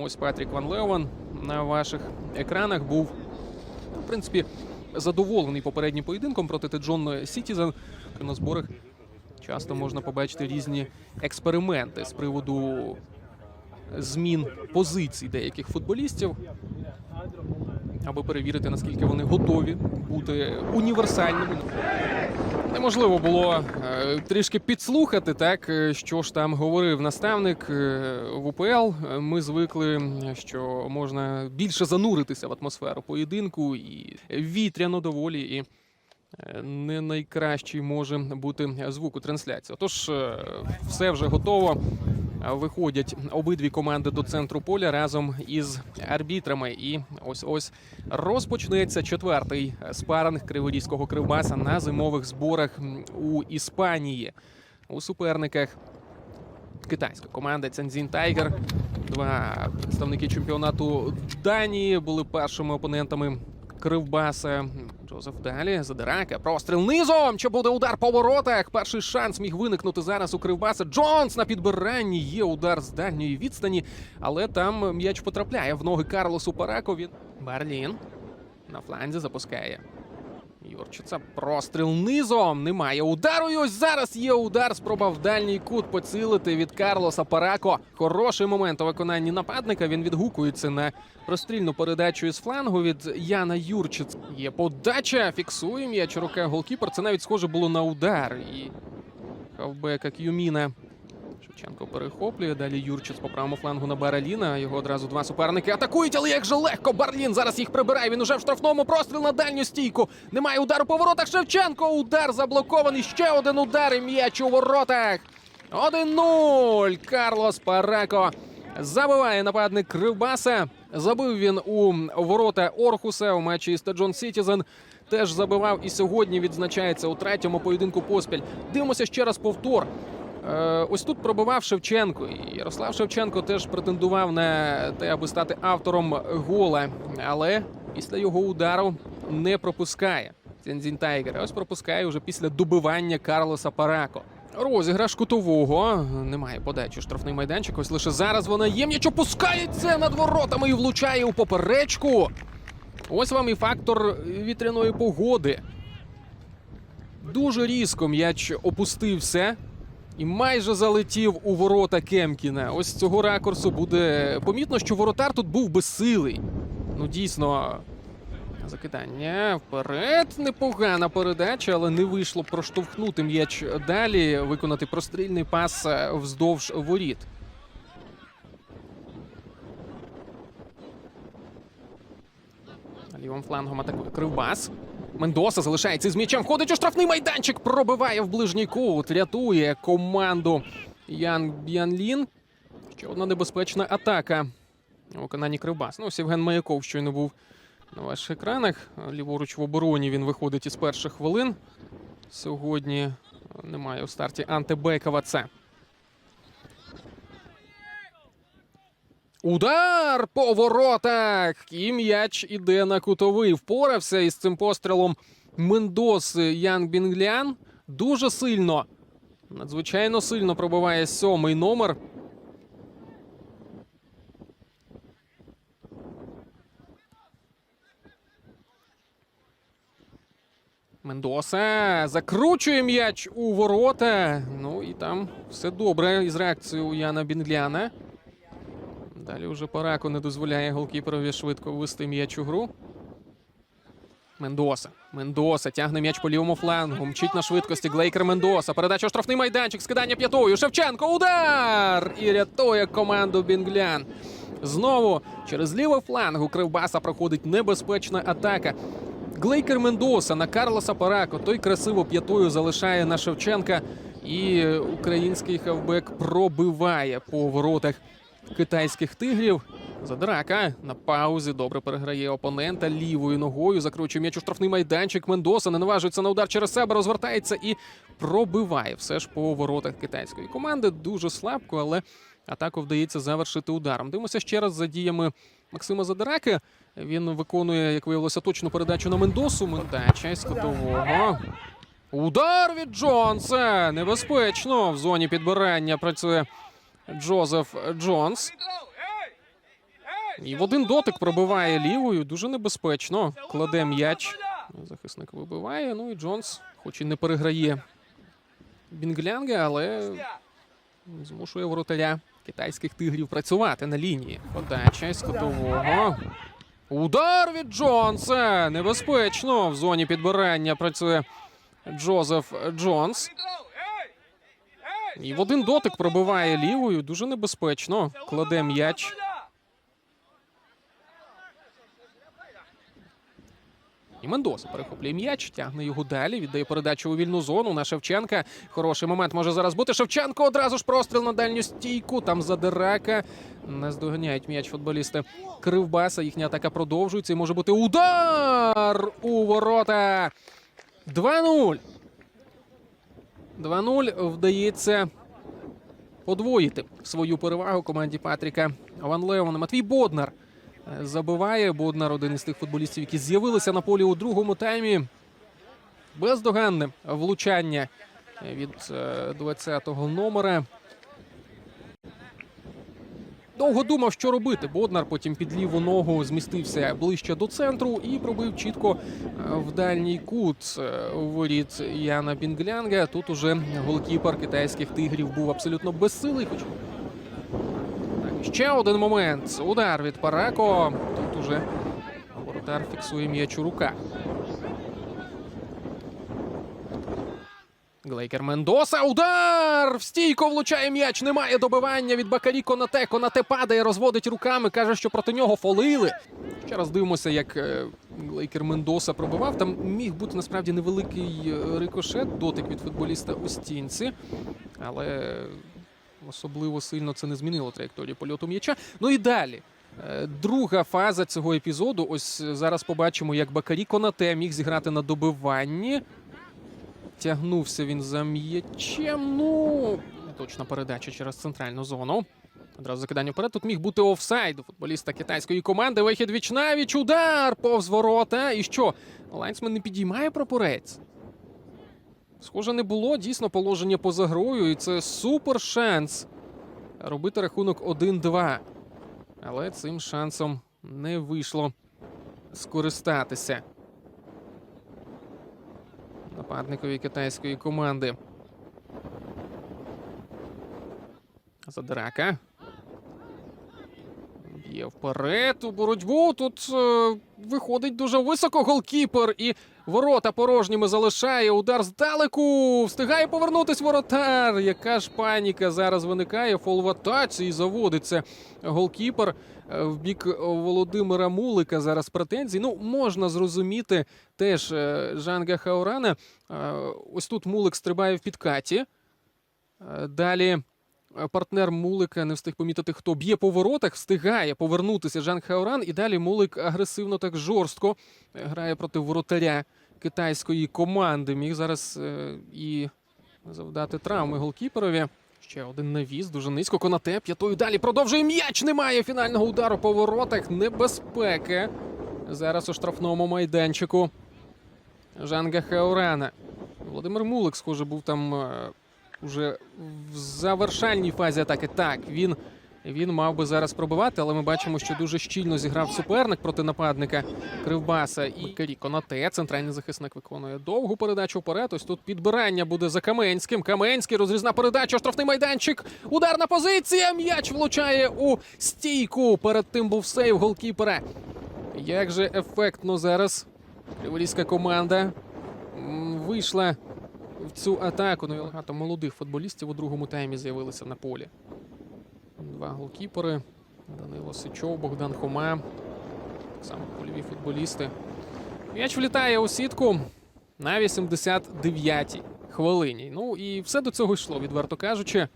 Ось Патрік Ван Леован на ваших екранах був, ну, в принципі, задоволений попереднім поєдинком проти Теджон Сітізен. На зборах часто можна побачити різні експерименти з приводу змін позицій деяких футболістів, аби перевірити, наскільки вони готові бути універсальними. Неможливо було е, трішки підслухати, так е, що ж там говорив наставник е, в УПЛ. Ми звикли, що можна більше зануритися в атмосферу поєдинку і вітряно доволі і. Не найкращий може бути звук у трансляції. Отож, все вже готово. Виходять обидві команди до центру поля разом із арбітрами. І ось ось розпочнеться четвертий спаринг криворізького кривбаса на зимових зборах у Іспанії. У суперниках китайська команда Цянзін Тайгер. Два представники чемпіонату Данії були першими опонентами Кривбаса. Джозеф далі задирака. Простріл низом. Чи буде удар по воротах? Перший шанс міг виникнути зараз у Кривбаса. Джонс на підбиранні. Є удар з дальньої відстані, але там м'яч потрапляє в ноги Карлосу Парако. Він Берлін на фланзі запускає. Юрчиця простріл низом. Немає удару. І ось зараз є удар. Спроба в дальній кут поцілити від Карлоса Парако. Хороший момент у виконанні нападника. Він відгукується на прострільну передачу із флангу від Яна Юрчиц. Є подача. Фіксує м'яч. Рука голкіпер. Це навіть схоже було на удар. І хавбека К'юміна. Шевченко перехоплює. Далі Юрчиц по правому флангу на Бараліна. Його одразу два суперники атакують, але як же легко. Барлін зараз їх прибирає. Він уже в штрафному простріл на дальню стійку. Немає удару по воротах. Шевченко. Удар заблокований. Ще один удар і м'яч у воротах. 1-0. Карлос Парако забиває нападник Кривбаса. Забив він у ворота Орхуса у матчі із Таджон Сітізен. Теж забивав і сьогодні відзначається у третьому поєдинку поспіль. Дивимося ще раз повтор. Е, Ось тут пробивав Шевченко. І Ярослав Шевченко теж претендував на те, аби стати автором гола. Але після його удару не пропускає. Цензін Тайгер. Ось пропускає вже після добивання Карлоса Парако. Розіграш кутового. Немає подачі штрафний майданчик. Ось лише зараз вона є. М'яч опускається над воротами і влучає у поперечку. Ось вам і фактор вітряної погоди. Дуже різко м'яч опустився і майже залетів у ворота Кемкіна. Ось цього ракурсу буде помітно, що воротар тут був безсилий. Ну, дійсно, закидання вперед. Непогана передача, але не вийшло проштовхнути м'яч далі, виконати прострільний пас е, вздовж воріт. Лівим флангом атакує Кривбас. Мендоса залишається з м'ячем. Входить у штрафний майданчик. Пробиває в ближній кут. Рятує команду Ян Б'янлін. Ще одна небезпечна атака у виконанні Кривбас. Ну, ось Євген Маяков щойно був на ваших екранах. Ліворуч в обороні він виходить із перших хвилин. Сьогодні немає у старті Анте Бекова. Це. Удар по воротах! І м'яч іде на кутовий. Впорався із цим пострілом Мендос Ян Бінглян. Дуже сильно, надзвичайно сильно пробиває сьомий номер. Мендоса закручує м'яч у ворота. Ну і там все добре із реакцією Яна Бінгляна. Далі вже Парако не дозволяє голкіперові швидко ввести м'яч у гру. Мендоса. Мендоса тягне м'яч по лівому флангу. Мчить на швидкості. Глейкер Мендоса. Передача штрафний майданчик. Скидання п'ятою. Шевченко. Удар! І рятує команду Бінглян. Знову через лівий фланг у Кривбаса проходить небезпечна атака. Глейкер Мендоса на Карлоса Парако. Той красиво п'ятою залишає на Шевченка. І український хавбек пробиває по воротах китайських тигрів. Задрака на паузі добре переграє опонента лівою ногою. Закручує м'яч у штрафний майданчик. Мендоса не наважується на удар через себе, розвертається і пробиває все ж по воротах китайської команди. Дуже слабко, але атаку вдається завершити ударом. Дивимося ще раз за діями Максима Задираки. Він виконує, як виявилося, точну передачу на Мендосу. Мендача із кутового. Удар від Джонса. Небезпечно. В зоні підбирання працює Джозеф Джонс. І в один дотик пробиває лівою. Дуже небезпечно. Кладе м'яч. Захисник вибиває. Ну і Джонс, хоч і не переграє Бінглянга, але змушує воротаря китайських тигрів працювати на лінії. Подача із котового. Удар від Джонса. Небезпечно. В зоні підбирання працює Джозеф Джонс. І в один дотик пробиває лівою. Дуже небезпечно. Кладе м'яч. І Мендоса перехоплює м'яч, тягне його далі, віддає передачу у вільну зону на Шевченка. Хороший момент може зараз бути. Шевченко одразу ж простріл на дальню стійку. Там задирака. Не здоганяють м'яч футболісти Кривбаса. Їхня атака продовжується. І може бути удар у ворота. 2-0. 2-0 вдається подвоїти свою перевагу команді Патріка Ван Леона. Матвій Боднар е, забиває. Боднар один із тих футболістів, які з'явилися на полі у другому таймі. Бездоганне влучання від е, 20-го номера. Довго думав, що робити. Боднар потім під ліву ногу змістився ближче до центру і пробив чітко е, в дальній кут е, воріт Яна Бінглянга. Тут уже голкіпер китайських тигрів був абсолютно безсилий. Хоч ще один момент. Удар від Парако. Тут уже воротар фіксує м'яч у руках. Глейкер Мендоса. Удар! В стійко влучає м'яч. Немає добивання від Бакарі Конате. Конате падає, розводить руками. Каже, що проти нього фолили. Ще раз дивимося, як е, Глейкер Мендоса пробивав. Там міг бути насправді невеликий е, рикошет, дотик від футболіста у стінці. Але особливо сильно це не змінило траєкторію польоту м'яча. Ну і далі. Е, Друга фаза цього епізоду. Ось зараз побачимо, як Бакарі Конате міг зіграти на добиванні. Тягнувся він за м'ячем. Ну, точна передача через центральну зону. Одразу закидання вперед. Тут міг бути офсайд футболіста китайської команди. Вихід вічнавіч. Удар повз ворота. І що? Лайнсмен не підіймає прапорець. Схоже, не було дійсно положення поза грою. І це супер шанс робити рахунок 1-2. Але цим шансом не вийшло скористатися нападникові китайської команди. Задирака. Б'є вперед у боротьбу. Тут е, виходить дуже високо голкіпер і ворота порожніми залишає. Удар здалеку. Встигає повернутись воротар. Яка ж паніка зараз виникає? Фол в атаці і заводиться голкіпер е, в бік Володимира Мулика. Зараз претензії. Ну, можна зрозуміти теж е, Жанга Хаурана. Е, Ось тут Мулик стрибає в підкаті. Далі партнер Мулика не встиг помітити, хто б'є по воротах, встигає повернутися Жан Хауран. І далі Мулик агресивно так жорстко е, грає проти воротаря китайської команди. Міг зараз е, і завдати травми голкіперові. Ще один навіс, дуже низько. Конате п'ятою далі продовжує м'яч. Немає фінального удару по воротах. Небезпеки. Зараз у штрафному майданчику. Жанга Хаурана. Володимир Мулик, схоже, був там е, уже в завершальній фазі атаки. Так, він, він мав би зараз пробивати, але ми бачимо, що дуже щільно зіграв суперник проти нападника Кривбаса і Карі Конате. Центральний захисник виконує довгу передачу вперед. Ось тут підбирання буде за Каменським. Каменський розрізна передача, штрафний майданчик. Ударна позиція. М'яч влучає у стійку. Перед тим був сейв голкіпера. Як же ефектно зараз криворізька команда вийшла в цю атаку. Ну, багато молодих футболістів у другому таймі з'явилися на полі. Два голкіпери. Данило Сичов, Богдан Хома. Так само польові футболісти. М'яч влітає у сітку на 89-й хвилині. Ну і все до цього йшло, відверто кажучи.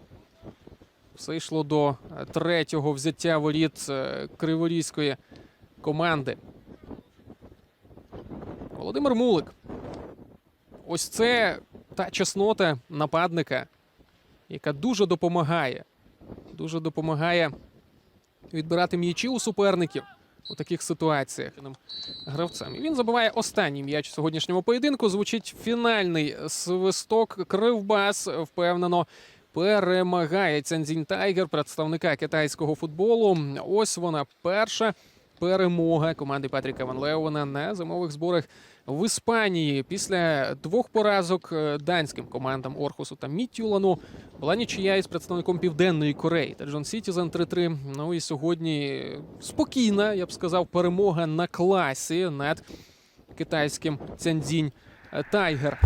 Все йшло до е, третього взяття воріт е, криворізької команди. Володимир Мулик. Ось це та чеснота нападника, яка дуже допомагає. Дуже допомагає відбирати м'ячі у суперників у таких ситуаціях гравцем. І він забиває останній м'яч сьогоднішньому поєдинку. Звучить фінальний свисток. Кривбас впевнено перемагає Цянзінь Тайгер, представника китайського футболу. Ось вона перша перемога команди Патріка Ван Леуена на зимових зборах в Іспанії. Після двох поразок е, данським командам Орхусу та Мітюлану була нічия із представником Південної Кореї та Джон Сітізен 3-3. Ну і сьогодні спокійна, я б сказав, перемога на класі над китайським Цянзінь Тайгер.